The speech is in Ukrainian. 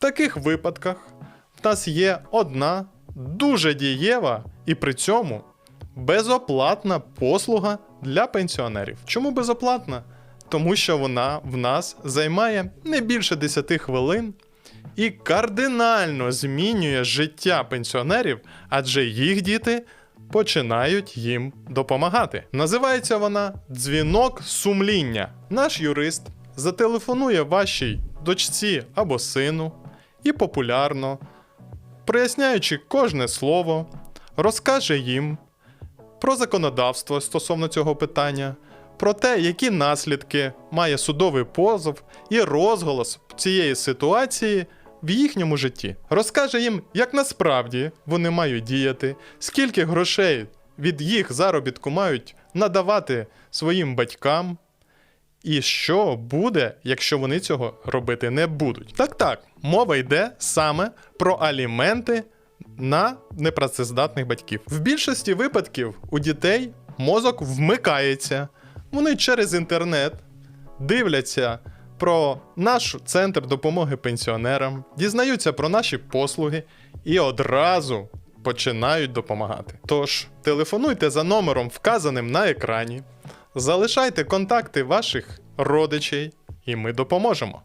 В таких випадках в нас є одна дуже дієва і при цьому безоплатна послуга для пенсіонерів. Чому безоплатна? Тому що вона в нас займає не більше 10 хвилин і кардинально змінює життя пенсіонерів, адже їх діти починають їм допомагати. Називається вона дзвінок сумління. Наш юрист зателефонує вашій дочці або сину і популярно, проясняючи кожне слово, розкаже їм про законодавство стосовно цього питання, про те, які наслідки має судовий позов і розголос цієї ситуації в їхньому житті. Розкаже їм, як насправді вони мають діяти, скільки грошей від їх заробітку мають надавати своїм батькам. І що буде, якщо вони цього робити не будуть? Так, так, мова йде саме про аліменти на непрацездатних батьків. В більшості випадків у дітей мозок вмикається. Вони через інтернет дивляться про наш центр допомоги пенсіонерам, дізнаються про наші послуги і одразу починають допомагати. Тож телефонуйте за номером, вказаним на екрані, залишайте контакти ваших родичей, і ми допоможемо.